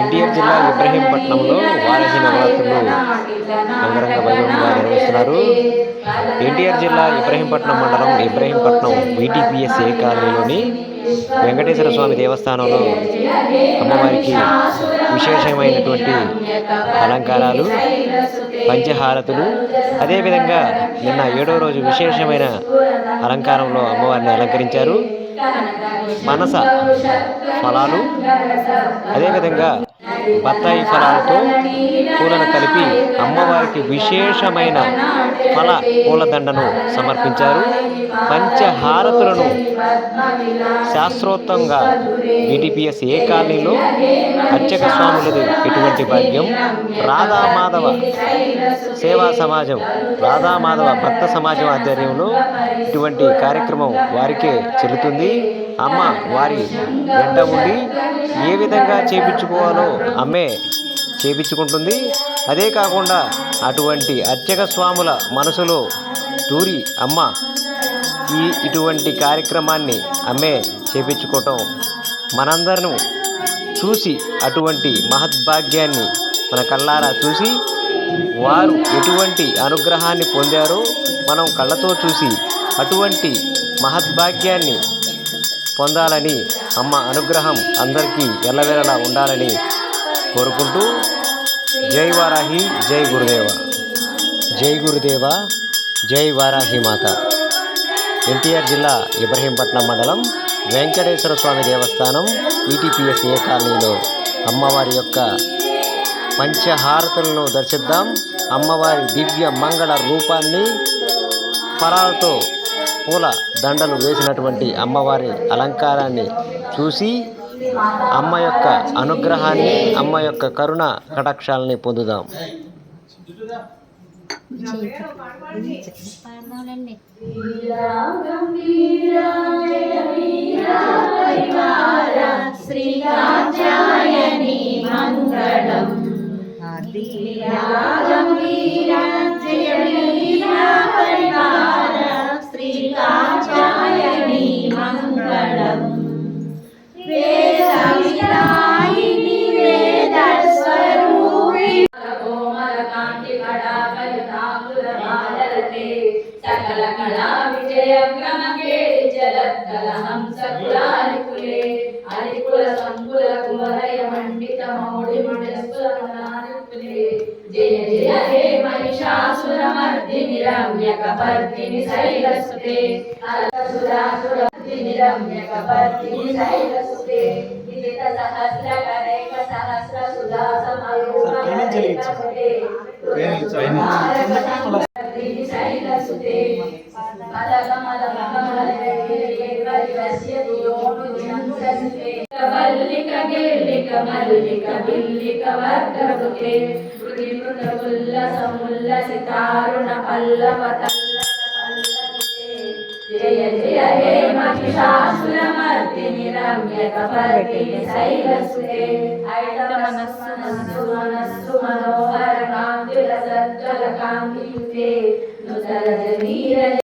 ఎన్టీఆర్ జిల్లా ఇబ్రహీంపట్నంలో వారాహి నవరాత్రులు అంగరంగ వైభవంగా నిర్వహిస్తున్నారు. ఎన్టీఆర్ జిల్లా ఇబ్రహీంపట్నం మండలం ఇబ్రహీంపట్నం వీటీపీఎస్ ఏ కాలనీలోని వెంకటేశ్వర స్వామి దేవస్థానంలో అమ్మవారికి విశేషమైనటువంటి అలంకారాలు పంచహారతులు అదేవిధంగా నిన్న ఏడో రోజు విశేషమైన అలంకారంలో అమ్మవారిని అలంకరించారు. మనస ఫలాలు. అదేవిధంగా బత్తాయి ఫలాలతో పూలను కలిపి అమ్మవారికి విశేషమైన ఫల పూలదండను సమర్పించారు. పంచహారతులను శాస్త్రోత్తంగా ఈటీపీఎస్ ఏ కాలనీలో అర్చక స్వాములది ఎటువంటి భాగ్యం. రాధామాధవ సేవా సమాజం రాధామాధవ భక్త సమాజం ఆధ్వర్యంలో ఇటువంటి కార్యక్రమం వారికే చెల్లుతుంది. అమ్మ వారి వెంట ఉండి ఏ విధంగా చేపించుకోవాలో అమ్మే చేపించుకుంటుంది. అదే కాకుండా అటువంటి అర్చక స్వాముల మనసులో దూరి అమ్మ ఈ ఇటువంటి కార్యక్రమాన్ని అమ్మే చేపించుకోవటం మనందరం చూసి అటువంటి మహద్భాగ్యాన్ని మన కళ్ళారా చూసి వారు ఎటువంటి అనుగ్రహాన్ని పొందారో మనం కళ్ళతో చూసి అటువంటి మహద్భాగ్యాన్ని పొందాలని అమ్మ అనుగ్రహం అందరికీ ఎల్లవేళలా ఉండాలని కోరుకుంటూ జై వారాహి జై గురుదేవ. జై గురుదేవ జై వారాహి మాత. ఎన్టీఆర్ జిల్లా ఇబ్రహీంపట్నం మండలం వెంకటేశ్వర స్వామి దేవస్థానం ఈటీపీఎస్ ఏ కాలనీలో అమ్మవారి యొక్క పంచహారతులను దర్శిద్దాం. అమ్మవారి దివ్య మంగళ రూపాన్ని ఫలాలతో పూల దండలు వేసినటువంటి అమ్మవారి అలంకారాన్ని చూసి అమ్మ యొక్క అనుగ్రహాన్ని అమ్మ యొక్క కరుణ కటాక్షాలని పొందుదాం. శ్రీకాచాయని మంగళం. సకల కళా విజయ క్రమకే జలత్కల హంస కులాలికులే అలికుల సంకుల కుమరయ మండిత మౌడి మండస్కుల మనాలికులే జయ జయ హే మహిషాసుర మర్దిని రమ్యక పర్దిని శైలసుతే అలసురాసుర మర్దిని రమ్యక పర్దిని శైలసుతే విదిత సహస్ర కరేక సహస్ర సుధా సమయోగ శైలసుతే మల్లిక గిల్లిక మల్లిక బిల్లిక వర్గృతే మృతిమృతముల్ల సముల్లసితారుణ పల్లవ తల్లత జయ జయ హే మహిషాసురమర్దిని రమ్యక పర్దిని శైలసుతే ఐత మనస్సు మనస్సు మనస్సు మనోహర కాంతిల సజ్జల కాంతియుతే నుసరజ నీరజ